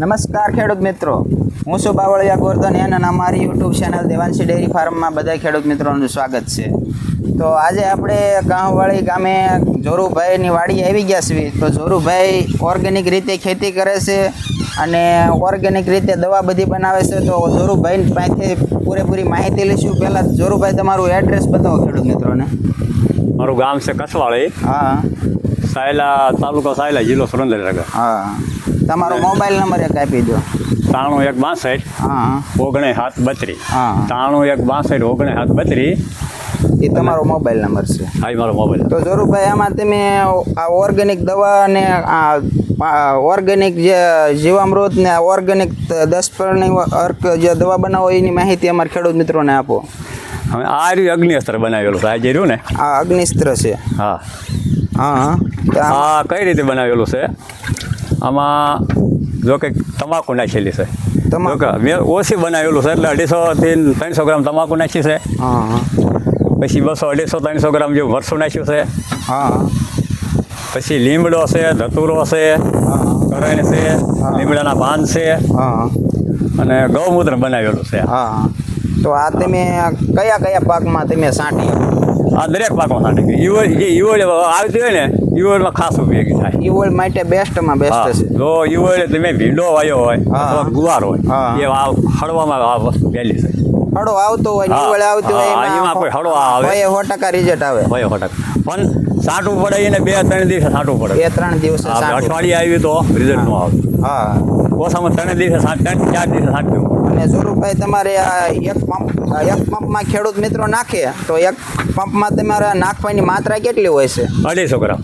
નમસ્કાર ખેડૂત મિત્રો. હું છું બાવળિયા ગોરધન અને અમારી યુટ્યુબ ચેનલ દેવાંશી ડેરી ફાર્મમાં બધા ખેડૂત મિત્રોનું સ્વાગત છે. તો આજે આપણે ગાંવવાળી ગામે જોરુભાઈની વાડી આવી ગયા છીએ. તો જોરુભાઈ ઓર્ગેનિક રીતે ખેતી કરે છે અને ઓર્ગેનિક રીતે દવા બધી બનાવે છે. તો જોરુભાઈ પાસેથી પૂરેપૂરી માહિતી લઈશું. પહેલાં જોરુભાઈ તમારું એડ્રેસ બતાવો ખેડૂત મિત્રોને. મારું ગામ છે કસવાળી. હા. સાયલા તાલુકો સાયલા જિલ્લો સુરેન્દ્રનગર. હા. તમારો મોબાઈલ નંબર એક આપી દો ત્રાણું એક બાસઠ હા. ઓગણે સાત બત્રીસ. હા. ત્રાણું એક બાસઠ ઓગણે હાથ બત્રીસ. એ તમારો મોબાઈલ નંબર છે. હા મારો મોબાઈલ તો જરૂરભાઈ આમાં તમે આ ઓર્ગેનિક દવા અને આ ઓર્ગેનિક જે જીવામૃત ને ઓર્ગેનિક દસ પરણી અર્ક જે દવા બનાવો એની માહિતી અમારા ખેડૂત મિત્રોને આપો. હવે આ રહ્યું અગ્નિસ્ત્ર બનાવેલું આ જે રહ્યું ને? આ અગ્નિસ્ત્ર છે. હા. હા આ કઈ રીતે બનાવેલું છે? આમાં જો કે તમાકુ નાખેલી છે. મેં ઓછી બનાવેલું છે એટલે અઢીસો થી ત્રણસો ગ્રામ તમાકુ નાખી છે. પછી બસો અઢીસો ત્રણસો ગ્રામ જેવું મરસું નાખ્યું છે. હા પછી લીમડો છે ધતુરો છે કરણ છે લીમડાના પાન છે. હા અને ગૌમૂત્ર બનાવેલું છે. હા તો આ તમે કયા કયા પાકમાં તમે સાંટી? આ દરેક પાકમાં સાંટી. ઈવળ ઈવળ આવતી હોય ને ઈવળમાં ખાસ ઉપયોગી થાય. ઈવળ માટે બેસ્ટમાં બેસ્ટ છે જો ઈવળ તમે ભીંડો વાયો હોય. અથવા ગુવાર હોય એ આ હળવામાં આ વસ્તુ પહેલી છે. હળો આવતો હોય ઈવળ આવતી હોય એમાં કોઈ હળો આવે. હોય સો ટકા રિઝલ્ટ આવે. હોય ટકા પણ સાટું પડે એને બે ત્રણ દિવસે સાટું પડે. બે ત્રણ દિવસે. અઠવાડિયે આવી તો રિઝલ્ટ નો આવે હા. ઓછામાં ત્રણ દિવસે સાત ત્રણ ચાર દિવસે સાંટવું અને સ્વરૂપભાઈ તમારે આ એક પંપ એક પંપમાં ખેડૂત મિત્રો નાખે તો એક પંપમાં તમારે નાખવાની માત્રા કેટલી હોય છે? અઢીસો ગ્રામ.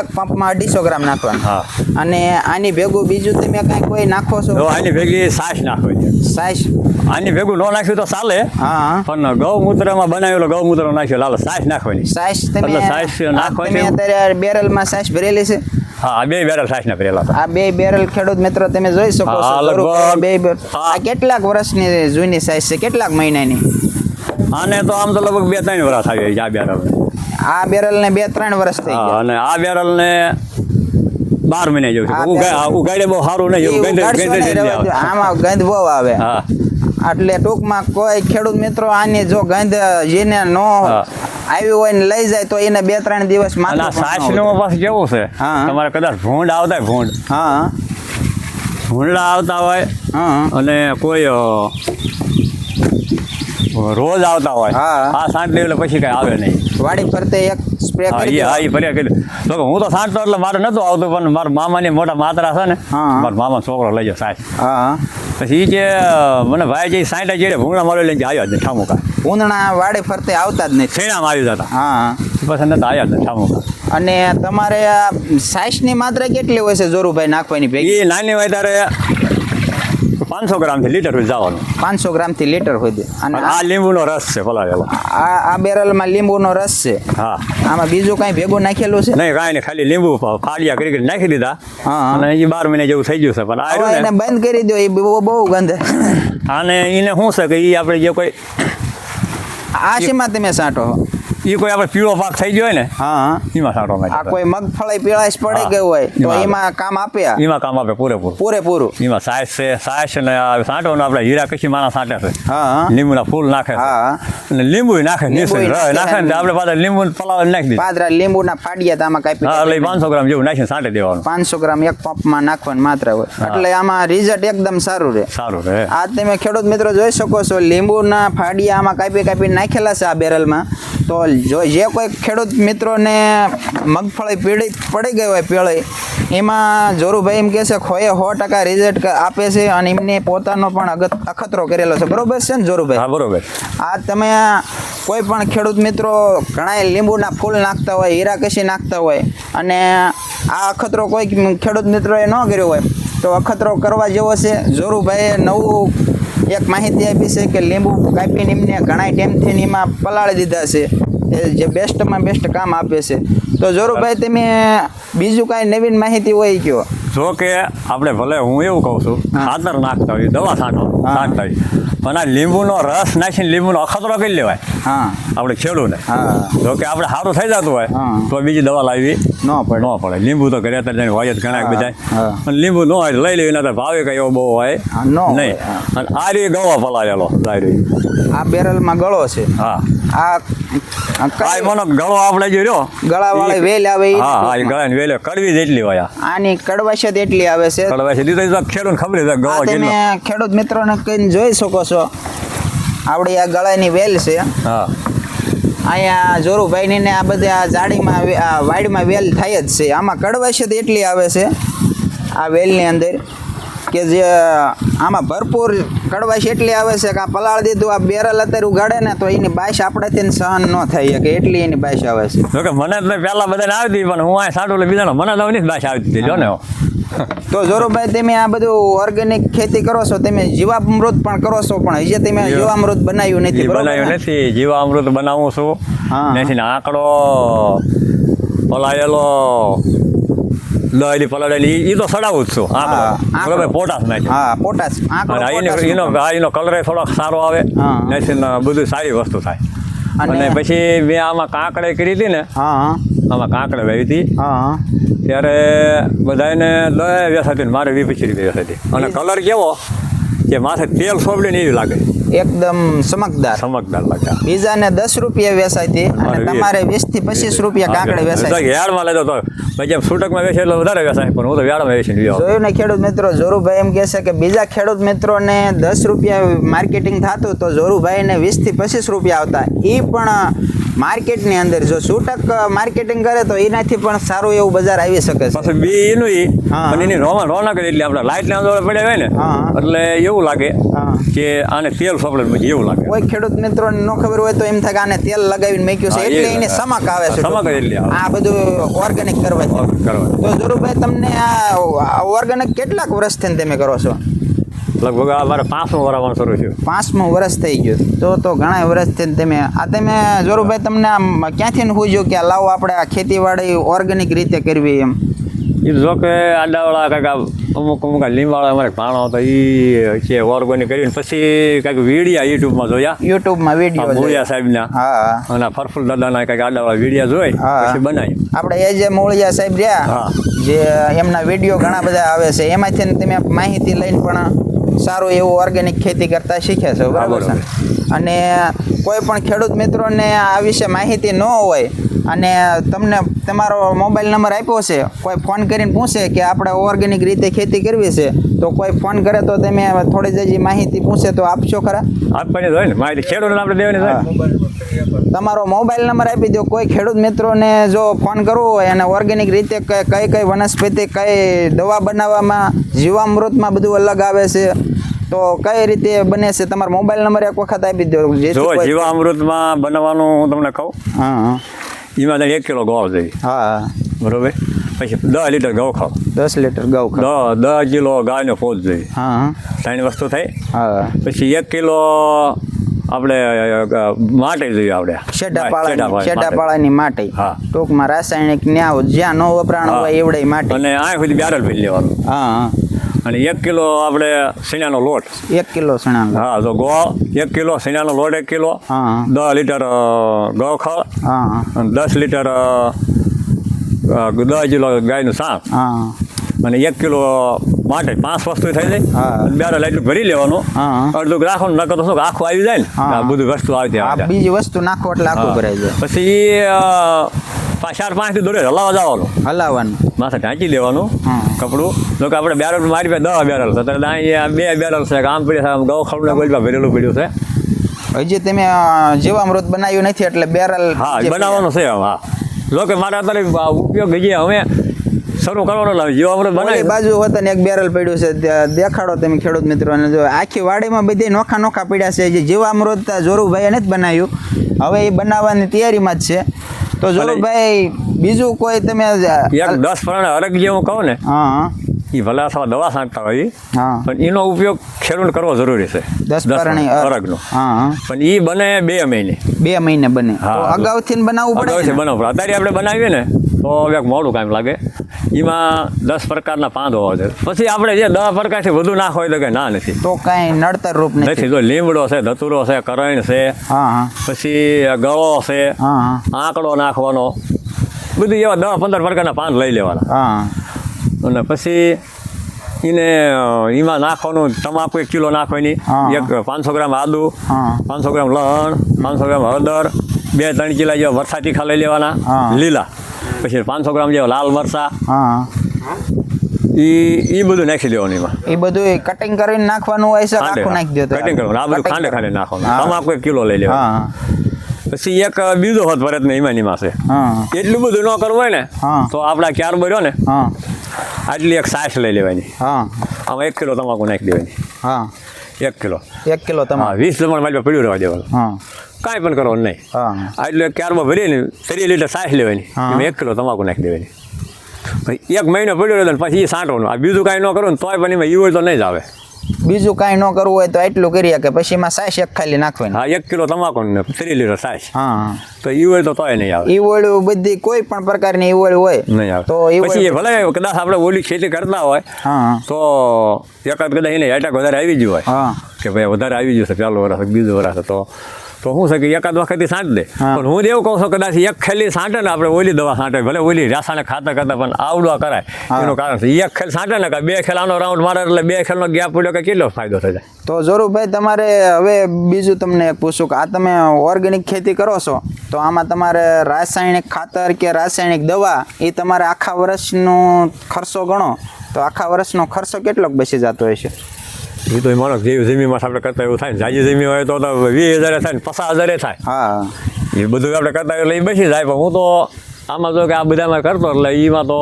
એક પંપમાં અઢીસો ગ્રામ નાખવાનું. અને આની ભેગું બીજું તમે કાંઈ કોઈ નાખો છો? આની ભેગી સાસ નાખો સાસ? આની ભેગું ન નાખ્યું તો ચાલે. હા. પણ ગૌમૂત્રમાં બનાવેલો ગૌમૂત્ર નાખ્યો લાલ સાસ નાખવાની. સાઈઝ તમે સાસ નાખવાની અત્યારે બેરલમાં સાઈઝ ભરેલી છે? હા બે બેરલ સાસ ના ભરેલા આ બે બેરલ ખેડૂત મિત્રો તમે જોઈ શકો છો બે. આ કેટલાક વર્ષની જૂની સાઈઝ છે? કેટલાક મહિનાની? આને તો આમ તો લગભગ બે ત્રણ વર્ષ આવી જાય આ બેરલ આ બેરલ ને બે ત્રણ વર્ષ થઈ ગયા. અને આ બેરલ ને બાર મહિને જેવું છે. ઉગાડે બહુ સારું નહીં જેવું. આમાં ગંધ બહુ આવે. હા. એટલે ટૂંકમાં કોઈ ખેડૂત મિત્રો આની જો ગંધ જેને નો. આવી હોય ને લઈ જાય તો એને બે ત્રણ દિવસ અને સાસ ન. પાછું કેવું છે. તમારે કદાચ ભૂંડ આવતા હોય ભૂંડ. હા. ભૂંડલા આવતા હોય અને કોઈ રોજ આવતા હોય. હા. આ સાંજ એટલે પછી કઈ આવે નહીં. વાડી ફરતે એક સ્પ્રે કરી હા એ ફરી કરી તો હું તો સાંજતો એટલે મારે નતો આવતું પણ મારા મામાની મોટા માતરા છે ને મારા મામા છોકરો લઈ જાય સાહેબ હા પછી જે મને ભાઈ જે સાંઠા જેડે ભૂંગળા મારો લઈને આવ્યા જ ઠામુકા. ઉંદણા વાડી ફરતે આવતા જ નહીં. છેડામાં આવી જતા હા પછી નતા આવ્યા જ ઠામુકા. અને તમારે આ સાઈઝની માત્રા કેટલી હોય છે જોરુભાઈ નાખવાની ભેગી? એ નાની હોય ત્યારે પાંચસો ગ્રામથી લીટર સુધી જવાનું. પાંચસો ગ્રામથી લીટર હોય છે અને આ લીંબુનો રસ છે ફલાવેલો આ આ બેરલમાં લીંબુનો રસ છે. હા. આમાં બીજું કાંઈ ભેગું નાખેલું છે? નહીં કાંઈ નહીં ખાલી લીંબુ ફાડિયા કરી કરી નાખી દીધા. અને એ બાર મહિને જેવું થઈ ગયું છે પણ આ એને બંધ કરી દો એ બહુ બહુ ગંધ. અને એને શું છે કે એ આપણે જે કોઈ આ શેમાં તમે સાંટો? એ કોઈ આપણે પીળો પાક થઈ ગયો હોય ને હા. એમાં સાંટો આ કોઈ મગફળી પીળાશ પડી કે ગયું હોય તો એમાં કામ આપે એમાં કામ આપે પૂરેપૂરું. પૂરેપૂરું. એમાં સાસ છે સાસ ને સાંટો ને આપણે હીરા કશી માણા સાંટે છે? હા લીંબુના ફૂલ નાખે હા અને લીંબુ નાખે નાખે ને આપણે પાછા લીંબુ પલાવ નાખી દીધું પાદરા લીંબુના ફાડિયા તો આમાં કાપી હા એટલે પાંચસો ગ્રામ જેવું નાખીને સાંટે દેવાનું. પાંચસો ગ્રામ એક પંપમાં નાખવાનું માત્ર હોય એટલે આમાં રિઝલ્ટ એકદમ સારું રહે. સારું રહે. આ તમે ખેડૂત મિત્રો જોઈ શકો છો લીંબુના ફાડિયા આમાં કાપી કાપી નાખેલા છે આ બેરલમાં. તો જો જે કોઈ ખેડૂત મિત્રોને મગફળી પીળી પડી ગઈ હોય પીળી એમાં જોરુભાઈ એમ કહે છે ખોએ સો ટકા રિઝલ્ટ આપે છે અને એમને પોતાનો પણ અખતરો કરેલો છે. બરોબર છે ને જોરુભાઈ? હા બરોબર. આ તમે કોઈ પણ ખેડૂત મિત્રો ઘણા લીંબુના ફૂલ નાખતા હોય હીરા કશી નાખતા હોય અને આ અખતરો કોઈ ખેડૂત મિત્રોએ ન કર્યો હોય તો અખતરો કરવા જેવો છે. જોરુભાઈએ નવું એક માહિતી આપી છે કે લીંબુ કાપીને એમને ઘણા ટાઈમથી એમાં પલાળી દીધા છે. જે બેસ્ટમાં બેસ્ટ કામ આપે છે. તો જોરુભાઈ, તમે બીજું કાંઈ નવીન માહિતી હોય કયો? જો કે આપણે ભલે હું એવું કહું છું. ખાતર નાખતા હોય દવા છાંટો. નાખતા હોય પણ આ લીંબુનો રસ નાખીને લીંબુનો અખતરો કરી લેવાય. હા. આપણે ખેડૂને. જો કે આપણે સારું થઈ જતું હોય તો બીજી દવા લાવી ન પડે. ન પડે. લીંબુ તો ઘરે અત્યારે હોય જ ઘણા બધા પણ લીંબુ ન હોય લઈ લેવી ના ભાવે કઈ એવો બહુ હોય નહીં. અને આ રીતે ગવા પલાળેલો આ બેરલમાં ગળો છે. હા. આ કાઈ આ ગળો આપણે જે રહ્યો ગળાવાળી વેલ આવે હા ગળાની વેલે કડવી જેટલી હોય આની કડવાશત એટલી આવે છે. ખેડૂત ખબર છે તમે ખેડૂત મિત્રોને કહીને જોઈ શકો છો. આપણી આ ગળાની વેલ છે. હા. અહીંયા જોરુભાઈની ને આ બધા જાડીમાં વાડીમાં વેલ થાય જ છે. આમાં કડવાશત એટલી આવે છે આ વેલની અંદર કે જે આમાં ભરપૂર કડવાશ એટલી આવે છે કે આ પલાળ દીધું આ બેરલ અત્યારે ઉગાડે ને તો એની બાશ આપણાથી સહન ન થઈ શકે. એટલી એની બાઈશ આવે છે. જોકે મને તો પહેલા બધાને આવતી પણ હું આ સાટું એટલે બીજાને મને તો એની ભાષા આવતી હતી જો ને તો જોરુભાઈ તમે આ બધું ઓર્ગેનિક ખેતી કરો છો તમે જીવામૃત પણ કરો છો પણ હજી તમે જીવા- જીવામૃત બનાવ્યું નથી બનાવ્યું નથી જીવામૃત બનાવું છું. નથી ને આંકડો પલાળેલો દહેલી પલાળેલી એ તો સડાવું જ છું. હા. બરાબર. પોટાશ નાખે હા પોટાશ. એનો એનો કલર થોડોક સારો આવે. નથી બધું સારી વસ્તુ થાય. અને- પછી મેં આમાં કાંકડે કરી હતી ને હા આમાં કાંકડે વાવી હતી. ત્યારે બધાને દસ વ્યસ હતી મારે વી પચીસ રૂપિયા વ્યસ હતી. અને કલર કેવો? કે માથે તેલ સોબડીને એવી લાગે. એકદમ ચમકદાર. ચમકદાર લાગે. બીજાને દસ રૂપિયા વેચાય હતી અને તમારે વીસથી પચીસ રૂપિયા કાંકડે વેચાય વ્યાળમાં લેતો તો પછી એમ છૂટકમાં વેચે એટલે વધારે વેચાય પણ હું તો વ્યાળમાં આવું જોયું ને ખેડૂત મિત્રો જોરુભાઈ એમ કહે છે કે બીજા ખેડૂત મિત્રોને દસ રૂપિયા માર્કેટિંગ થતું તો જોરુભાઈને વીસથી પચીસ રૂપિયા આવતા. એ પણ માર્કેટની અંદર જો છૂટક માર્કેટિંગ કરે તો એનાથી પણ સારું એવું બજાર આવી શકે છે. પાછું બી એનું. એની રોમા રોનક એટલે આપણે લાઇટ ના પડ્યા હોય ને એટલે એવું લાગે કે આને તેલ સોપડે એવું લાગે. કોઈ ખેડૂત મિત્રો ન ખબર હોય તો એમ થાય કે આને તેલ લગાવીને મૂક્યું છે એટલે એને સમક આવે છે સમક એટલે આ બધું ઓર્ગેનિક કરવા તો જોરુભાઈ તમને આ ઓર્ગેનિક કેટલાક વર્ષથી તમે કરો છો? લગભગ આ મારે પાંચમું વરાવાનું શરૂ થયું. પાંચમું વર્ષ થઈ ગયું. તો તો ઘણા વર્ષથી તમે આ તમે જોરુભાઈ તમને આમ ક્યાંથી પૂછ્યું કે લાવો આપણે આ ખેતીવાડી ઓર્ગેનિક રીતે કરવી એમ? જો કે આડાવાળા કાંઈક અમુક અમુક લીંબાળા અમારે ભાણો હતો એ છે ઓર્ગોનિક કરીને પછી કાંઈક વીડિયા યુટ્યુબમાં જોયા. યુટ્યુબમાં વીડિયો મૂળિયા સાહેબના. હા. અને ફરફુલ દાદાના કંઈક આડાવાળા વિડીયા જોઈ. પછી બનાવી આપણે એ જે મૂળિયા સાહેબ રહ્યા જે એમના વીડિયો ઘણા બધા આવે છે એમાંથી તમે માહિતી લઈને પણ સારું એવું ઓર્ગેનિક ખેતી કરતા શીખ્યા છો બરાબર અને કોઈ પણ ખેડૂત મિત્રોને આ વિશે માહિતી ન હોય અને તમને તમારો મોબાઈલ નંબર આપ્યો છે કોઈ ફોન કરીને પૂછે કે આપણે ઓર્ગેનિક રીતે ખેતી કરવી છે તો કોઈ ફોન કરે તો તમે થોડી જજી માહિતી પૂછે તો આપશો ખરા આપવાની હોય ને માહિતી ખેડૂતને આપણે દેવાની જ હોય ને. તમારો મોબાઈલ નંબર આપી દો કોઈ ખેડૂત મિત્રોને જો ફોન કરવો હોય અને ઓર્ગેનિક રીતે કઈ કઈ વનસ્પતિ કઈ દવા બનાવવામાં જીવામૃતમાં બધું અલગ આવે છે તો કઈ રીતે બને છે તમારો મોબાઈલ નંબર એક વખત આપી દો જો જીવામૃતમાં બનાવવાનું હું તમને કહું હા હા. એમાં તમે એક કિલો ગોળ જોઈએ હા. બરોબર? પછી દસ લીટર ઘઉં ખાઓ દસ લીટર ગૌ ખાવ. દસ કિલો ગાયનો ફોજ જોઈએ હા. ત્રણ વસ્તુ થઈ હા. પછી એક કિલો આપણે માટે જોઈએ આપણે. શેઢાપાળાની માટી. હા. ટૂંકમાં રાસાયણિક ન્યાવ જ્યાં ન વપરાણ હોય એવડે માટે. અને આ સુધી બેરલ ભરી લેવાનું. હા. અને એક કિલો આપણે સીણાનો લોટ. એક કિલો સણા હા તો ગો એક કિલો સીણાનો લોટ એક કિલો. દસ લીટર ગૌ ખળ હા હા. અને દસ લીટર દસ કિલો ગાયનું શાક હા અને એક કિલો માટે પાંચ વસ્તુ થઈ જાય. અને એટલું ભરી લેવાનું. હા. અડધું રાખવાનું નકર તો શું આખું આવી જાય ને? બધું વસ્તુ આવી જાય બીજી વસ્તુ નાખો એટલે આખું ભરાઈ જાય. પછી ચાર પાંચથી દોડે હલાવા જવાનું. હલાવવાનું. માથે ઢાંકી દેવાનું હા. કપડું. જો કે આપણે બેરલ મારી પાસે દસ બેરલ છે ત્યારે અહીંયા બે બેરલ છે આમ પડ્યા છે આમ ગૌ ખડને ગોલમાં ભરેલું પડ્યું છે. હજી તમે જીવામૃત બનાવ્યું નથી એટલે બેરલ હા બનાવવાનું છે હા. જો કે મારા અત્યારે ઉપયોગ હજી હવે શરૂ કરવાનો લાવે જીવામૃત બનાવી બાજુ વતન એક બેરલ પડ્યું છે દેખાડો તમે ખેડૂત મિત્રોને જો આખી વાડીમાં બધી નોખા નોખા પડ્યા છે જે જીવામૃત જોરુભાઈએ નથી બનાવ્યું. હવે એ બનાવવાની તૈયારીમાં જ છે. તો ભાઈ બીજું કોઈ તમે એક દસ ફરણ અરગ જે હું કહું ને. હા હા. એ ભલે અથવા દવા છાંટતા હોય પણ એનો ઉપયોગ ખેડૂત કરવો જરૂરી છે. દસ પણ એ બને બે મહિને. બે મહિને બને. અગાઉથી બનાવવું પડે અગાઉથી બનાવવું અત્યારે આપણે બનાવીએ ને તો હવે મોડું કામ લાગે. એમાં દસ પ્રકારના પાંદ હોવા જોઈએ પછી આપણે જે દસ પ્રકારથી વધુ નાખો હોય તો કે ના નથી. તો કાંઈ નડતર રૂપ નથી. તો લીમડો છે ધતુરો છે કરણ છે પછી ગળો છે આંકડો નાખવાનો. બધું એવા દસ પંદર પ્રકારના પાન લઈ લેવાના. હા. અને પછી એને એમાં નાખવાનું તમાકુ એક કિલો નાખવાની. એક પાંચસો ગ્રામ આદુ પાંચસો ગ્રામ લણ પાંચસો ગ્રામ હળદર બે ત્રણ કિલા જેવા વરસા તીખા લઈ લેવાના લીલા. પછી પાંચસો ગ્રામ જેવા લાલ મરચા. ઈ એ બધું નાખી દેવાનું એમાં. એ બધું કટિંગ કરીને નાખવાનું હોય છે આખું નાખી દો કટિંગ કરવાનું. આ બધું ખાંડે ખાંડે નાખવાનું. તમાકુ એક કિલો લઈ લેવાનું. પછી એક બીજો હોત ભરત ને એમાં માસે છે એટલું બધું ન કરવું હોય ને તો આપડા ક્યાર બર્યો ને આટલી એક સાસ લઈ લેવાની. હા. આમાં એક કિલો તમાકુ નાખી દેવાની. હા. એક કિલો. એક કિલો તમારે વીસ દમણ મારી પડ્યું રહેવા દેવાનું. કાંઈ પણ કરવાનું નહીં. હા. એક ક્યારમાં ભરીએ ને ત્રીસ લીટર સાસ લેવાની. એક કિલો તમાકુ નાખી દેવાની. એક મહિનો પડ્યો રહે પછી એ સાંટવાનું. આ બીજું કાંઈ ન કરો ને તોય પણ એમાં ઈવડ તો નહીં જ આવે. બીજું કાંઈ ન કરવું હોય તો એટલું કરીએ કે પછી એમાં સાસ એક ખાલી નાખવાની. હા એક કિલો તમાકુ ને ત્રીસ લીટર સાસ હા. તો ઈવળ તો તોય નહીં આવે. ઈવળ બધી કોઈ પણ પ્રકારની ઈવળ હોય નહીં આવે. તો પછી ભલે કદાચ આપણે ઓલી ખેતી કરતા હોય હા. તો એકાદ કદાચ એને એટાક વધારે આવી ગયું હોય હા. કે ભાઈ વધારે આવી ગયું છે ચાલો વરસ બીજું વરસ તો તો શું છે કે એકાદ વખત સાંટ દે હા. પણ હું એવું કહું છું કદાચ એક ખેલી સાંટે ને આપણે ઓલી દવા સાંટે ભલે ઓલી રાસાયણિક ખાતર કરતા પણ આવડવા કરાય. હા. એનું કારણ છે એક ખેલ સાંટે ને કે બે ખેલાનો રાઉન્ડ મારે એટલે બે ખેલનો ગેપ પડ્યો કે કેટલો ફાયદો થશે તો તો જરૂરભાઈ તમારે હવે બીજું તમને પૂછું કે આ તમે ઓર્ગેનિક ખેતી કરો છો તો આમાં તમારે રાસાયણિક ખાતર કે રાસાયણિક દવા એ તમારે આખા વર્ષનો ખર્ચો ગણો. તો આખા વર્ષનો ખર્ચો કેટલોક બચી જતો હશે એ તો માણસ જેવી જમીનમાં આપણે કરતા એવું થાય ને. જાજી જમીન હોય તો વીસ હજારે થાય ને પચાસ હજારે થાય. હા. એ બધું આપણે કરતા એટલે એ બેસી જાય. પણ હું તો આમાં જો કે આ બધામાં કરતો એટલે એમાં તો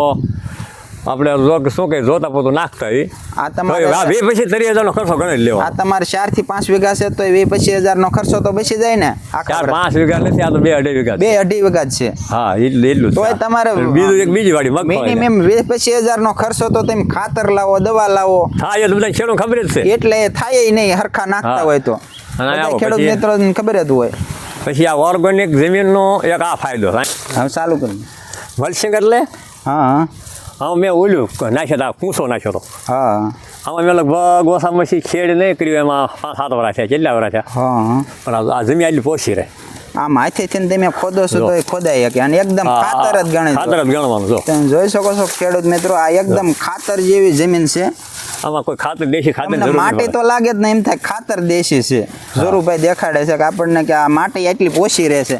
આપણે જો શું કે જોતા પોતું નાખતા એ આ તમારે પછી ત્રીસ હજારનો ખર્ચો ગણી લેવો. આ તમારે ચારથી પાંચ વીઘા છે તો એ પચીસ હજારનો ખર્ચો તો બચી જાય ને ચાર પાંચ વીઘા નથી આ તો બે અઢી વીઘા બે અઢી વીઘા છે. હા એટલે એટલું તો તમારે બીજું એક બીજી વાડી મિનિમમ વીસ પચીસ હજારનો ખર્ચો તો તમે ખાતર લાવો દવા લાવો. થાય તો બધા ખેડૂત ખબર જ છે. એટલે થાય નહીં હરખા નાખતા હોય તો. ખેડૂત મિત્રો ખબર જ હોય. પછી આ ઓર્ગેનિક જમીનનો એક આ ફાયદો હવે ચાલુ કરી. વલસિંગ એટલે? હા. હા મેં ઓલું નાખ્યો હતા કૂંસો નાખ્યો તો. હા. આમાં મેં લગભગ ઓછામાં ખેડ નહીં કર્યું એમાં પાંચ સાત વરા થયા કેટલા વરા થયા? હા પણ આ- જમી જમીન આટલી પોસી રહે. આમ હાથેથી તમે ખોદો છો તો ખોદાય શકે. અને એકદમ ખાતર જ ગણે ખાતર જ ગણવાનું છો તમે જોઈ શકો છો ખેડૂત મિત્રો આ એકદમ ખાતર જેવી જમીન છે. આમાં કોઈ ખાતર દેશી ખાતર માટી તો લાગે જ નહીં એમ થાય ખાતર દેશી છે. જોરુભાઈ દેખાડે છે કે આપણને કે આ માટી એટલી પોષી રહે છે.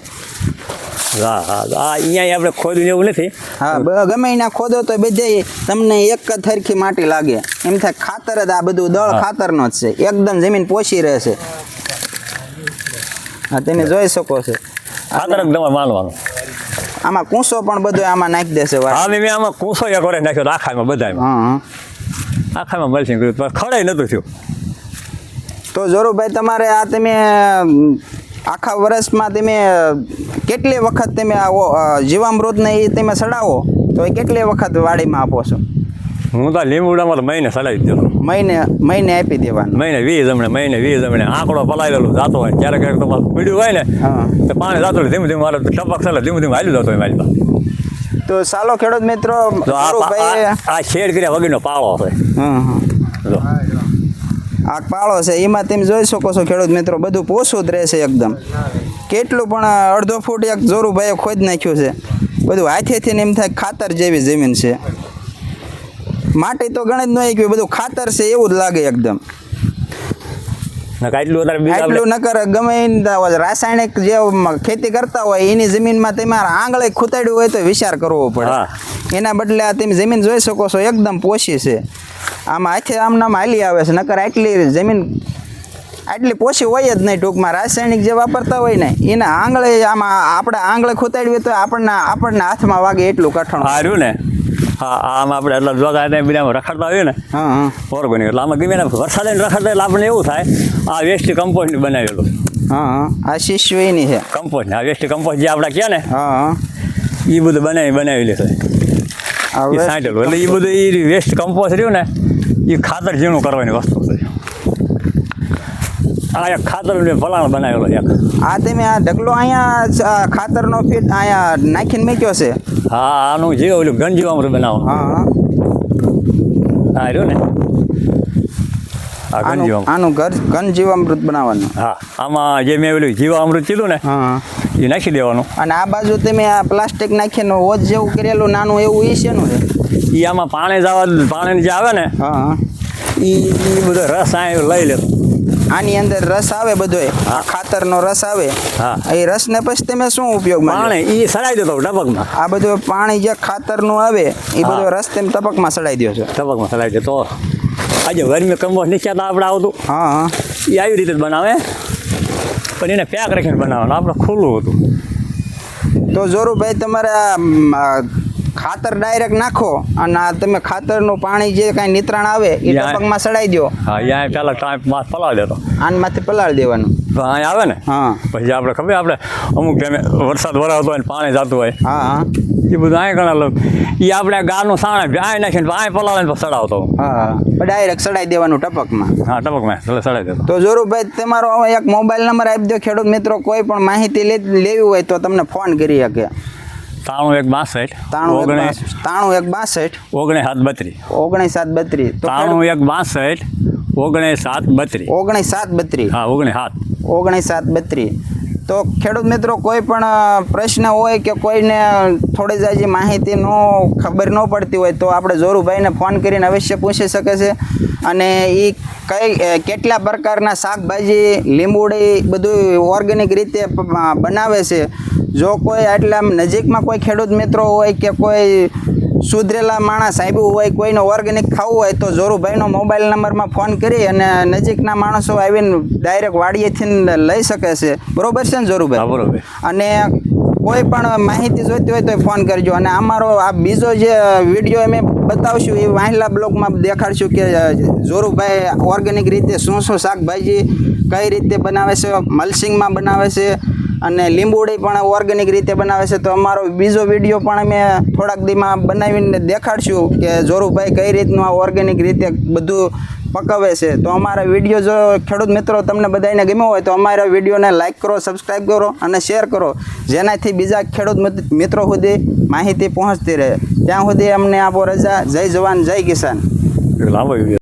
હા હા. આ અહીંયા આપણે ખોદ્યું એવું નથી. હા ગમે એના ખોદો તો બધે તમને એક જ થરખી માટી લાગે. એમ થાય ખાતર જ આ બધું દળ ખાતરનો જ છે. એકદમ જમીન પોસી રહેશે હા તમે જોઈ શકો છો. ખાતર જ તમારે માનવાનું. આમાં કૂસો પણ બધો આમાં નાખી દેશે હા મેં આમાં કૂંસો એક વરે નાખ્યો આખામાં બધામાં હા. આખામાં મલસિંગ કર્યું પણ ખડાઈ નહોતું થયું. તો જોરુભાઈ તમારે આ તમે આખા વર્ષમાં તમે કેટલી વખત તમે આ જીવામૃતને એ તમે સડાવો તો એ કેટલી વખત વાડીમાં આપો છો? હું તો લીંબુડામાં મહિને સડાવી જ મહિને મહિને આપી દેવાનું. મહિને વીસ જમણે મહિને વીસ જમણે. આંકડો પલાયેલો જાતો હોય ક્યારેક ક્યારેક તો પાછું પીડ્યું હોય ને હા. તો પાણી જાતું હોય ધીમે ધીમે મારે ટપક ચાલે ધીમે ધીમે હાલ્યું જતો હોય મારી પાસે. તો સાલો ખેડૂત મિત્રો આ શેડ કર્યા વગરનો પાળો છે. હા હા આ પાળો છે એમાં તમે જોઈ શકો છો ખેડૂત મિત્રો બધું પોસું જ રહેશે એકદમ. કેટલું પણ અડધો ફૂટ એક જોરુભાઈએ ખોદ નાખ્યું છે. બધું હાથેથી ને એમ થાય ખાતર જેવી જમીન છે. માટી તો ગણે જ નહીં બધું ખાતર છે એવું જ લાગે એકદમ. આટલું નકર ગમે રાસાયણિક જે ખેતી કરતા હોય એની જમીનમાં તમારે આંગળે ખૂતાડ્યું હોય તો વિચાર કરવો પડે. એના બદલે આ તમે જમીન જોઈ શકો છો એકદમ પોષી છે. આમાં હાથે આમ નામ હાલી આવે છે નકર આટલી જમીન આટલી પોશી હોય જ નહીં ટૂંકમાં. રાસાયણિક જે વાપરતા હોય ને એના આંગળે આમાં આપણે આંગળે ખૂતાડ્યું હોય તો આપણને આપણને હાથમાં વાગે એટલું કઠણ. સારું ને. હા આમ આપણે એટલે જોતા હતા બીજામાં રખડતા હોઈએ ને. હા હા. નહીં એટલે આમાં ગમે ને વરસાદ રખડતા એટલે આપણને એવું થાય આ વેસ્ટ કમ્પોસ્ટ બનાવેલું. હા હા. આ શિષ્ય એની છે કમ્પોસ્ટ આ વેસ્ટ કમ્પોસ્ટ જે આપણે કહે ને હા એ બધું બનાવી બનાવેલી લેશે સાંટેલું એટલે એ બધું એ વેસ્ટ કમ્પોસ્ટ રહ્યું ને એ ખાતર ઝીણું કરવાની વસ્તુ. આ એક ખાતર ફલાણ બનાવેલો એક આ તમે આ ઢગલો અહીંયા ખાતરનો ફીટ અહીંયા નાખીને મૂક્યો છે? હા આનું જે ઓલું ગંજીવામૃત અમૃત હા હા. હા રહ્યું ને? આનું આનું ઘર ઘન જીવામૃત બનાવવાનું. હા આમાં જે મેં ઓલું જીવામૃત કીધું ને હા. એ નાખી દેવાનું. અને આ બાજુ તમે આ પ્લાસ્ટિક નાખીને હોજ જેવું કરેલું નાનું એવું એ છે? એ આમાં પાણી જવા પાણી જે આવે ને હા હા. એ બધો રસ આ લઈ લેતો આની અંદર રસ આવે બધોય. ખાતરનો રસ આવે. એ રસને પછી તમે શું ઉપયોગમાં લ્યો? પાણી એ સડાઈ દેતો ટપકમાં. આ બધું પાણી જે ખાતરનું આવે એ બધો રસ તેમ ટપકમાં સડાઈ દો છો. ટપકમાં સડાઈ દેતો આજે વર્મી કમ્પોસ્ટ નીચે આપણે આવતું. હા હા. એ આવી રીતે જ બનાવે. પણ એને પેક રાખીને બનાવવાનું. આપણે ખુલ્લું હતું. તો જોરુભાઈ તમારે આ ખાતર ડાયરેક્ટ નાખો અને આ તમે ખાતરનું પાણી જે કાંઈ નિત્રાણ આવે એ. ટપકમાં સડાઈ દો હા અહીંયા પેલા ટાઈમ માસ પલાવી દેતો. આનમાંથી પલાળી દેવાનું. તો અહીંયા આવે ને? હા. પછી આપણે ખબર આપણે અમુક ટાઈમે વરસાદ વરાવતો હોય ને પાણી જતું હોય. હા એ બધું અહીંયા ઘણા એ આપણે ગારનું સાણે આ નાખીને આ પલાવે ને સડાવતો. હા ડાયરેક્ટ સડાઈ દેવાનું ટપકમાં. હા ટપકમાં સડાઈ દેતો. તો જોરુભાઈ તમારો એક મોબાઈલ નંબર આપી દો ખેડૂત મિત્રો કોઈ પણ માહિતી લેવી હોય તો તમને ફોન કરી શકે. તાણું એક બાસઠ તાણું ત્રાણું એક બાસઠ. ઓગણીસ સાત બત્રીસ. ઓગણીસ સાત બત્રીસ. તો તાણું એક બાસઠ ઓગણીસ સાત બત્રીસ. ઓગણીસ સાત બત્રીસ. હા ઓગણીસ સાત. ઓગણીસ સાત બત્રીસ. તો ખેડૂત મિત્રો કોઈ પણ પ્રશ્ન હોય કે કોઈને થોડી જાજી માહિતી નો ખબર ન પડતી હોય તો આપણે જોરુભાઈને ફોન કરીને અવશ્ય પૂછી શકે છે. અને એ કઈ કેટલા પ્રકારના શાકભાજી લીંબુડી બધું ઓર્ગેનિક રીતે બનાવે છે. જો કોઈ આટલા નજીકમાં કોઈ ખેડૂત મિત્રો હોય કે કોઈ સુધરેલા માણસ આવ્યું હોય કોઈનું ઓર્ગેનિક ખાવું હોય તો જોરુભાઈનો મોબાઈલ નંબરમાં ફોન કરી અને નજીકના માણસો આવીને ડાયરેક્ટ વાડીએથી લઈ શકે છે. બરોબર છે ને ઝોરુભાઈ જોરુભાઈ બરોબર. અને કોઈ પણ માહિતી જોઈતી હોય તો ફોન કરજો. અને અમારો આ બીજો જે વીડિયો અમે બતાવશું એ વાહિલા બ્લોગમાં દેખાડશું કે જોરુભાઈ ઓર્ગેનિક રીતે શું શું શાકભાજી કઈ રીતે બનાવે છે મલ્સિંગમાં બનાવે છે અને લીંબુડી પણ ઓર્ગેનિક રીતે બનાવે છે. તો અમારો બીજો વીડિયો પણ અમે થોડાક દીમાં બનાવીને દેખાડશું કે જોરુભાઈ કઈ રીતનું આ ઓર્ગેનિક રીતે બધું પકવે છે. તો અમારા વીડિયો જો ખેડૂત મિત્રો તમને બધાને ગમ્યો હોય તો અમારા વિડીયોને લાઈક કરો સબસ્ક્રાઈબ કરો અને શેર કરો. જેનાથી બીજા ખેડૂત મિત્રો સુધી માહિતી પહોંચતી રહે. ત્યાં સુધી અમને આપો રજા. જય જવાન, જય કિસાન. લાંબો.